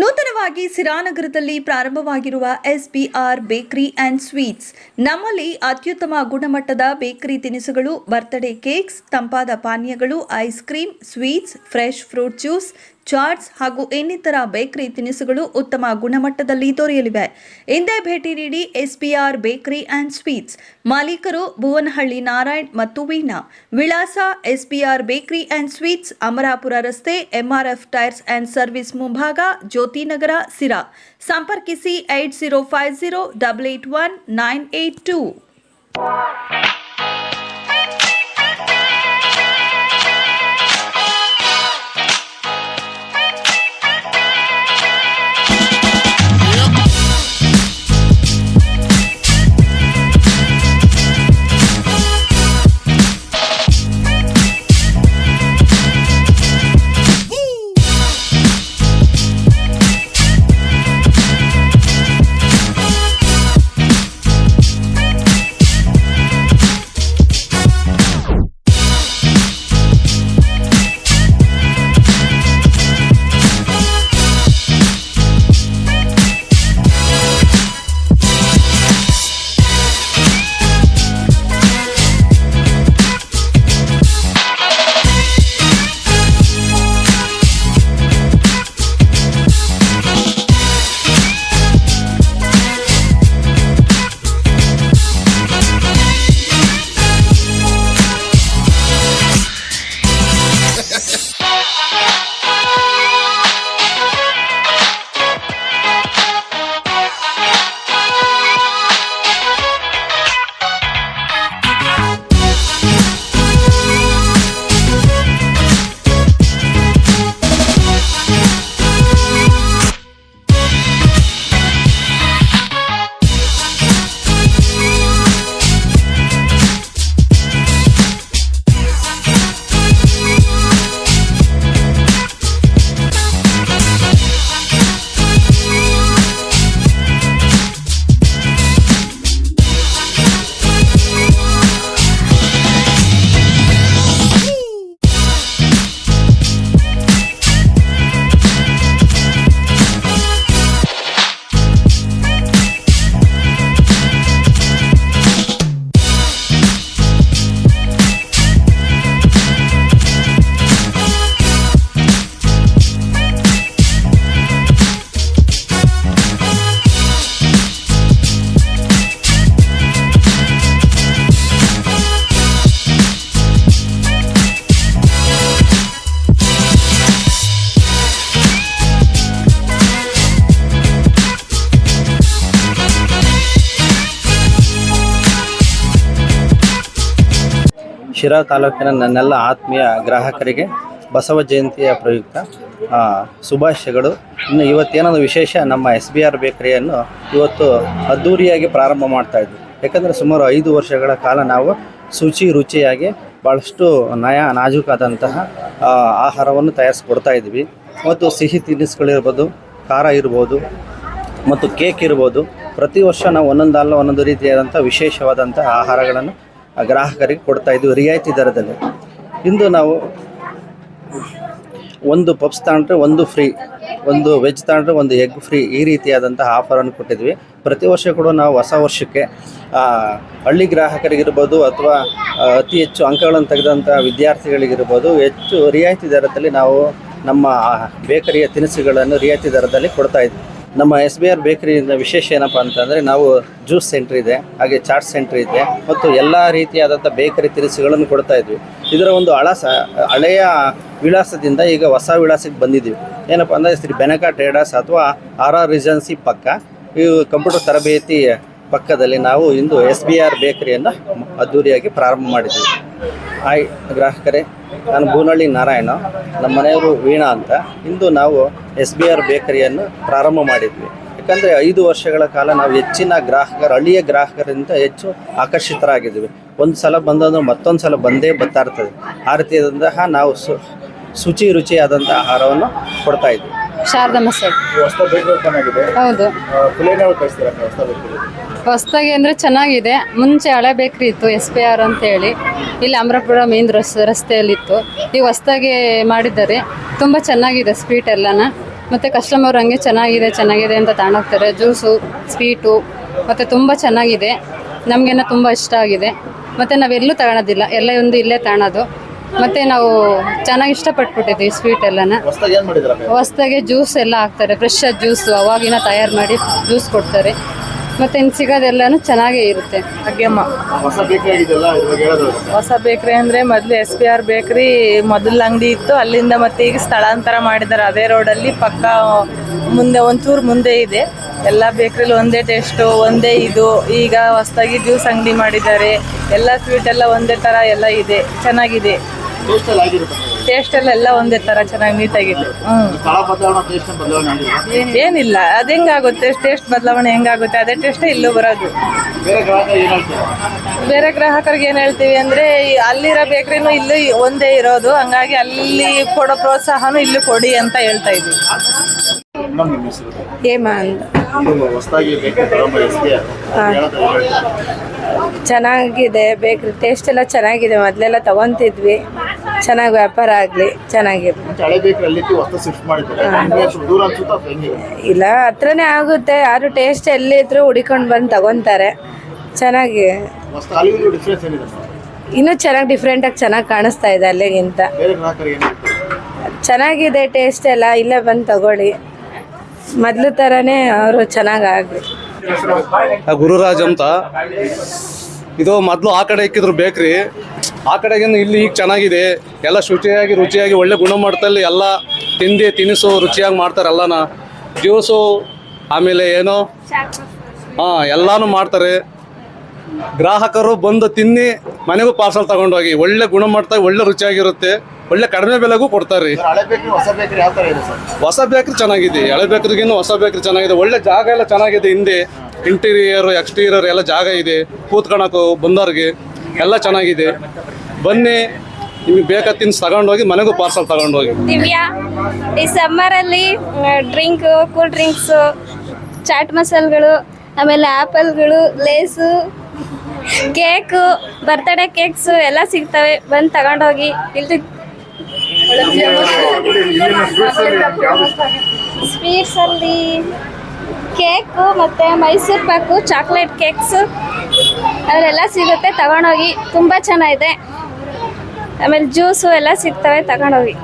ನೂತನವಾಗಿ ಸಿರಾನಗರದಲ್ಲಿ ಪ್ರಾರಂಭವಾಗಿರುವ ಎಸ್ಬಿಆರ್ ಬೇಕರಿ ಆ್ಯಂಡ್ ಸ್ವೀಟ್ಸ್. ನಮ್ಮಲ್ಲಿ ಅತ್ಯುತ್ತಮ ಗುಣಮಟ್ಟದ ಬೇಕರಿ ತಿನಿಸುಗಳು, ಬರ್ತ್ಡೇ ಕೇಕ್ಸ್, ತಂಪಾದ ಪಾನೀಯಗಳು, ice cream, sweets, fresh fruit juice chaats ಹಾಗೂ ಇನ್ನಿತರ ಬೇಕರಿ ತಿನಿಸುಗಳು ಉತ್ತಮ ಗುಣಮಟ್ಟದಲ್ಲಿ ದೊರೆಯಲಿವೆ. ಇಂದೇ ಭೇಟಿ ನೀಡಿ ಎಸ್ಪಿಆರ್ ಬೇಕರಿ ಆ್ಯಂಡ್ ಸ್ವೀಟ್ಸ್ ಮಾಲೀಕರು ಭುವನಹಳ್ಳಿ ನಾರಾಯಣ್ ಮತ್ತು ವೀಣಾ. ವಿಳಾಸ SPR bakery and sweets Amarapura ರಸ್ತೆ ಎಂಆರ್ಎಫ್ ಟೈರ್ಸ್ ಆ್ಯಂಡ್ ಸರ್ವಿಸ್ ಮುಂಭಾಗ ಜ್ಯೋತಿನಗರ ಸಿರಾ. ಸಂಪರ್ಕಿಸಿ eight zero five zero double eight one nine eight two. Shira ತಾಲೂಕಿನ ನನ್ನೆಲ್ಲ ಆತ್ಮೀಯ ಗ್ರಾಹಕರಿಗೆ ಬಸವ ಜಯಂತಿಯ ಪ್ರಯುಕ್ತ ಶುಭಾಶಯಗಳು. ಇನ್ನು ಇವತ್ತೇನೊಂದು ವಿಶೇಷ ನಮ್ಮ ಎಸ್ ಬಿ ಆರ್ ಬೇಕರಿಯನ್ನು ಇವತ್ತು ಅದ್ದೂರಿಯಾಗಿ ಪ್ರಾರಂಭ ಮಾಡ್ತಾ ಇದ್ವಿ. ಯಾಕಂದರೆ ಸುಮಾರು ಐದು ವರ್ಷಗಳ ಕಾಲ ನಾವು ಶುಚಿ ರುಚಿಯಾಗಿ ಭಾಳಷ್ಟು ನಯ ನಾಜೂಕಾದಂತಹ ಆಹಾರವನ್ನು ತಯಾರಿಸ್ಕೊಡ್ತಾ ಇದ್ವಿ. ಮತ್ತು ಸಿಹಿ ತಿನಿಸುಗಳಿರ್ಬೋದು, ಖಾರ ಇರ್ಬೋದು, ಮತ್ತು ಕೇಕ್ ಇರ್ಬೋದು, ಪ್ರತಿ ವರ್ಷ ನಾವು ಒಂದೊಂದಲ್ಲ ಒಂದೊಂದು ರೀತಿಯಾದಂಥ ವಿಶೇಷವಾದಂಥ ಆಹಾರಗಳನ್ನು ಗ್ರಾಹಕರಿಗೆ ಕೊಡ್ತಾ ಇದ್ವಿ ರಿಯಾಯಿತಿ ದರದಲ್ಲಿ. ಇಂದು ನಾವು ಒಂದು ಪಪ್ಸ್ ತಗೊಂಡ್ರೆ ಒಂದು ಫ್ರೀ, ಒಂದು ವೆಜ್ ತಗೊಂಡ್ರೆ ಒಂದು ಎಗ್ ಫ್ರೀ ಈ ರೀತಿಯಾದಂತಹ ಆಫರನ್ನು ಕೊಟ್ಟಿದ್ವಿ. ಪ್ರತಿ ವರ್ಷ ಕೂಡ ನಾವು ಹೊಸ ವರ್ಷಕ್ಕೆ ಹಳ್ಳಿ ಗ್ರಾಹಕರಿಗಿರ್ಬೋದು ಅಥವಾ ಅತಿ ಹೆಚ್ಚು ಅಂಕಗಳನ್ನು ತೆಗೆದಂಥ ವಿದ್ಯಾರ್ಥಿಗಳಿಗಿರ್ಬೋದು ಹೆಚ್ಚು ರಿಯಾಯಿತಿ ದರದಲ್ಲಿ ನಾವು ನಮ್ಮ ಬೇಕರಿಯ ತಿನಿಸುಗಳನ್ನು ರಿಯಾಯಿತಿ ದರದಲ್ಲಿ ಕೊಡ್ತಾ ಇದ್ವಿ. ನಮ್ಮ ಎಸ್ ಬಿ ಆರ್ ಬೇಕರಿಯಿಂದ ವಿಶೇಷ ಏನಪ್ಪ ಅಂತಂದರೆ ನಾವು ಜ್ಯೂಸ್ ಸೆಂಟ್ರ್ ಇದೆ, ಹಾಗೆ ಚಾಟ್ ಸೆಂಟ್ರ್ ಇದೆ ಮತ್ತು ಎಲ್ಲ ರೀತಿಯಾದಂಥ ಬೇಕರಿ ತಿನಿಸುಗಳನ್ನು ಕೊಡ್ತಾ ಇದ್ವಿ. ಇದರ ಒಂದು ಹಳಸ ಹಳೆಯ ವಿಳಾಸದಿಂದ ಈಗ ಹೊಸ ವಿಳಾಸಕ್ಕೆ ಬಂದಿದ್ದೀವಿ. ಏನಪ್ಪ ಅಂದರೆ ಶ್ರೀ ಬೆನಕ ಟ್ರೇಡರ್ಸ್ ಅಥವಾ ಆರ್ ಆರ್ ರಿಜನ್ಸಿ ಪಕ್ಕ ಇವು ಕಂಪ್ಯೂಟರ್ ತರಬೇತಿ ಪಕ್ಕದಲ್ಲಿ ನಾವು ಇಂದು ಎಸ್ ಬಿ ಆರ್ ಬೇಕರಿಯನ್ನು ಅದ್ದೂರಿಯಾಗಿ ಪ್ರಾರಂಭ ಮಾಡಿದ್ದೀವಿ. ಹಾಯ್ ಗ್ರಾಹಕರೇ ನಾನು ಬೂನಳ್ಳಿ ನಾರಾಯಣ ನಮ್ಮ ಮನೆಯವರು ವೀಣಾ ಅಂತ. ಇಂದು ನಾವು ಎಸ್ ಬಿ ಆರ್ ಬೇಕರಿಯನ್ನು ಪ್ರಾರಂಭ ಮಾಡಿದ್ವಿ. ಯಾಕಂದರೆ ಐದು ವರ್ಷಗಳ ಕಾಲ ನಾವು ಹೆಚ್ಚಿನ ಗ್ರಾಹಕರು ಹಳ್ಳಿಯ ಗ್ರಾಹಕರಿಂದ ಹೆಚ್ಚು ಆಕರ್ಷಿತರಾಗಿದ್ದೀವಿ ಒಂದು ಸಲ ಬಂದಂದ್ರೆ ಮತ್ತೊಂದು ಸಲ ಬಂದೇ ಬರ್ತಾ ಇರ್ತದೆ. ಆ ರೀತಿಯಾದಂತಹ ನಾವು ಸು ಶುಚಿ ರುಚಿಯಾದಂಥ ಆಹಾರವನ್ನು ಕೊಡ್ತಾ ಇದ್ವಿ. ಶಾರದಮ್ಮ ಸರ್. ಹೌದು. ಹೊಸ್ದಾಗಿ ಅಂದರೆ ಚೆನ್ನಾಗಿದೆ. ಮುಂಚೆ ಹಳೆ ಬೇಕ್ರಿ ಇತ್ತು ಎಸ್ ಪಿ ಆರ್ ಅಂತೇಳಿ. ಇಲ್ಲಿ ಅಮರಪುರ ಮೇನ್ ರಸ್ ರಸ್ತೆಯಲ್ಲಿತ್ತು. ಈಗ ಹೊಸ್ದಾಗಿ ಮಾಡಿದ್ದಾರೆ. ತುಂಬ ಚೆನ್ನಾಗಿದೆ ಸ್ವೀಟ್ ಎಲ್ಲನ. ಮತ್ತು ಕಸ್ಟಮರ್ ಹಂಗೆ ಚೆನ್ನಾಗಿದೆ ಚೆನ್ನಾಗಿದೆ ಅಂತ ತಗೊಂಡೋಗ್ತಾರೆ ಜ್ಯೂಸು ಸ್ವೀಟು ಮತ್ತು ತುಂಬ ಚೆನ್ನಾಗಿದೆ. ನಮಗೇನ ತುಂಬ ಇಷ್ಟ ಆಗಿದೆ. ಮತ್ತು ನಾವೆಲ್ಲೂ ತಗೊಳೋದಿಲ್ಲ ಎಲ್ಲ ಒಂದು ಇಲ್ಲೇ ತಗೊಳೋದು ಮತ್ತು ನಾವು ಚೆನ್ನಾಗಿ ಇಷ್ಟಪಟ್ಬಿಟ್ಟಿದ್ದೀವಿ ಸ್ವೀಟ್ ಎಲ್ಲನ. ಹೊಸ್ದಾಗೆ ಜ್ಯೂಸ್ ಎಲ್ಲ ಹಾಕ್ತಾರೆ. ಫ್ರೆಶ್ ಜ್ಯೂಸು ಅವಾಗಿನ ತಯಾರು ಮಾಡಿ ಜ್ಯೂಸ್ ಕೊಡ್ತಾರೆ. ಮತ್ತು ಇನ್ನು ಸಿಗೋದೆಲ್ಲನೂ ಚೆನ್ನಾಗೇ ಇರುತ್ತೆ. ಭಾಗ್ಯಮ್ಮ. ಹೊಸ ಬೇಕರಿ ಅಂದ್ರೆ ಮೊದ್ಲು ಹೇಳೋದು ಹೊಸ ಬೇಕ್ರಿ ಅಂದರೆ ಮೊದಲು ಎಸ್ ಪಿ ಆರ್ ಬೇಕ್ರಿ ಮೊದಲ ಅಂಗಡಿ ಇತ್ತು ಅಲ್ಲಿಂದ ಮತ್ತೆ ಈಗ ಸ್ಥಳಾಂತರ ಮಾಡಿದ್ದಾರೆ ಅದೇ ರೋಡಲ್ಲಿ ಪಕ್ಕ ಮುಂದೆ ಒಂಚೂರು ಮುಂದೆ ಇದೆ. ಎಲ್ಲ ಬೇಕ್ರಿಲಿ ಒಂದೇ ಟೇಸ್ಟು ಒಂದೇ ಇದು. ಈಗ ಹೊಸದಾಗಿ ಜ್ಯೂಸ್ ಅಂಗಡಿ ಮಾಡಿದ್ದಾರೆ. ಎಲ್ಲ ಸ್ವೀಟ್ ಎಲ್ಲ ಒಂದೇ ಥರ ಎಲ್ಲ ಇದೆ. ಚೆನ್ನಾಗಿದೆ. ಟೇಸ್ಟ್ ಎಲ್ಲ ಟೇಸ್ಟ್ ಎಲ್ಲ ಒಂದೇ ತರ ಚೆನ್ನಾಗಿ ನೀಟಾಗಿದೆ ಏನಿಲ್ಲ ಅದು ಹೆಂಗಾಗುತ್ತೆ? ಟೇಸ್ಟ್ ಬದಲಾವಣೆ ಹೆಂಗಾಗುತ್ತೆ? ಅದೇ ಟೇಸ್ಟ್ ಇಲ್ಲೂ ಬರೋದು. ಬೇರೆ ಗ್ರಾಹಕ ಏನು ಹೇಳ್ತೀರಾ? ಬೇರೆ ಗ್ರಾಹಕರಿಗೆ ಏನು ಹೇಳ್ತೀವಿ ಅಂದ್ರೆ ಅಲ್ಲಿರೋ ಬೇಕರಿನು ಇಲ್ಲೂ ಒಂದೇ ಇರೋದು. ಹಂಗಾಗಿ ಅಲ್ಲಿ ಕೊಡೋ ಪ್ರೋತ್ಸಾಹನೂ ಇಲ್ಲೂ ಕೊಡಿ ಅಂತ ಹೇಳ್ತಾ ಇದ್ವಿ ಹೇಮಾ ಅಂತ. ಚೆನ್ನಾಗಿದೆ ಬೇಕ್ರಿ ಟೇಸ್ಟ್ ಎಲ್ಲ ಚೆನ್ನಾಗಿದೆ. ಮೊದಲೆಲ್ಲ ತಗೊಂತಿದ್ವಿ. ಚೆನ್ನಾಗಿ ವ್ಯಾಪಾರ ಆಗಲಿ ಅಥವಾ ಇಲ್ಲ ಹತ್ರನೇ ಆಗುತ್ತೆ ಯಾರು ಟೇಸ್ಟ್ ಎಲ್ಲಿದ್ರು ಹುಡಿಕೊಂಡು ಬಂದು ತಗೊತಾರೆ. ಚೆನ್ನಾಗಿ? ಇನ್ನೂ ಚೆನ್ನಾಗಿ ಡಿಫ್ರೆಂಟಾಗಿ ಚೆನ್ನಾಗಿ ಕಾಣಿಸ್ತಾ ಇದೆ ಅಲ್ಲಿಗಿಂತ. ಬೇರೆ ಗ್ರಾಹಕರಿಗೆ ಏನು ಚೆನ್ನಾಗಿದೆ ಟೇಸ್ಟ್ ಎಲ್ಲ ಇಲ್ಲೇ ಬಂದು ತಗೊಳ್ಳಿ. ಮೊದಲು ಥರನೇ ಅವರು ಚೆನ್ನಾಗಿ ಆಗಲಿ. ಗುರುರಾಜ್ ಅಂತ. ಇದು ಮೊದಲು ಆ ಕಡೆ ಇಕ್ಕಿದ್ರು ಬೇಕ್ರಿ ಆ ಕಡೆಗಿಂತ ಇಲ್ಲಿ ಈಗ ಚೆನ್ನಾಗಿದೆ. ಎಲ್ಲ ಶುಚಿಯಾಗಿ ರುಚಿಯಾಗಿ ಒಳ್ಳೆ ಗುಣಮಟ್ಟದಲ್ಲಿ ಎಲ್ಲ ತಿಂಡಿ ತಿನಿಸು ರುಚಿಯಾಗಿ ಮಾಡ್ತಾರೆ ಎಲ್ಲನ. ಜ್ಯೂಸು ಆಮೇಲೆ ಏನೋ ಹಾಂ ಎಲ್ಲಾನು ಮಾಡ್ತಾರೆ. ಗ್ರಾಹಕರು ಬಂದು ತಿನ್ನಿ ಮನೆಗೂ ಪಾರ್ಸಲ್ ತಗೊಂಡೋಗಿ. ಒಳ್ಳೆ ಗುಣಮಟ್ಟ ಒಳ್ಳೆ ರುಚಿಯಾಗಿರುತ್ತೆ. ಒಳ್ಳೆ ಕಡಿಮೆ ಬೆಲೆಗೂ ಕೊಡ್ತಾರೆ. ಹೊಸ ಬೇಕರಿ ಚೆನ್ನಾಗಿದೆ. ಹಳೆ ಬೇಕ್ರಿಗಿಂತ ಹೊಸ ಬೇಕ್ರಿ ಚೆನ್ನಾಗಿದೆ. ಒಳ್ಳೆ ಜಾಗ ಎಲ್ಲ ಚೆನ್ನಾಗಿದೆ ಹಿಂದೆ. ಇಂಟೀರಿಯರ್ ಎಕ್ಸ್ಟೀರಿಯರ್ ಎಲ್ಲ ಜಾಗ ಇದೆ. ಕೂತ್ಕೊಳಕು ಬಂದವ್ರಿಗೆ ಎಲ್ಲ ಚೆನ್ನಾಗಿದೆ. ಬನ್ನಿ ನಿಮಗೆ ಬೇಕಾದ ತಿನ್ಸ್ ತಗೊಂಡೋಗಿ ಮನೆಗೂ ಪಾರ್ಸಲ್ ತಗೊಂಡೋಗಿ. ದಿವ್ಯಾ ಈ ಸಮ್ಮರಲ್ಲಿ ಡ್ರಿಂಕ್ ಕೂಲ್ ಡ್ರಿಂಕ್ಸ್ ಚಾಟ್ ಮಸಾಲೆಗಳು ಆಮೇಲೆ ಆ್ಯಪಲ್ಗಳು ಲೇಸು ಕೇಕು ಬರ್ತಡೇ ಕೇಕ್ಸು ಎಲ್ಲ ಸಿಗ್ತವೆ. ಬಂದು ತಗೊಂಡೋಗಿ. ಇಲ್ಲಿ ಸ್ವೀಟ್ಸಲ್ಲಿ ಕೇಕು ಮತ್ತು ಮೈಸೂರು ಪಾಕು ಚಾಕ್ಲೇಟ್ ಕೇಕ್ಸು ಅದೆಲ್ಲ ಸಿಗುತ್ತೆ, ತಗೊಂಡೋಗಿ. ತುಂಬ ಚೆನ್ನಾಗಿದೆ. ಆಮೇಲೆ ಜ್ಯೂಸು ಎಲ್ಲ ಸಿಗ್ತವೆ, ತಗೊಂಡೋಗಿ.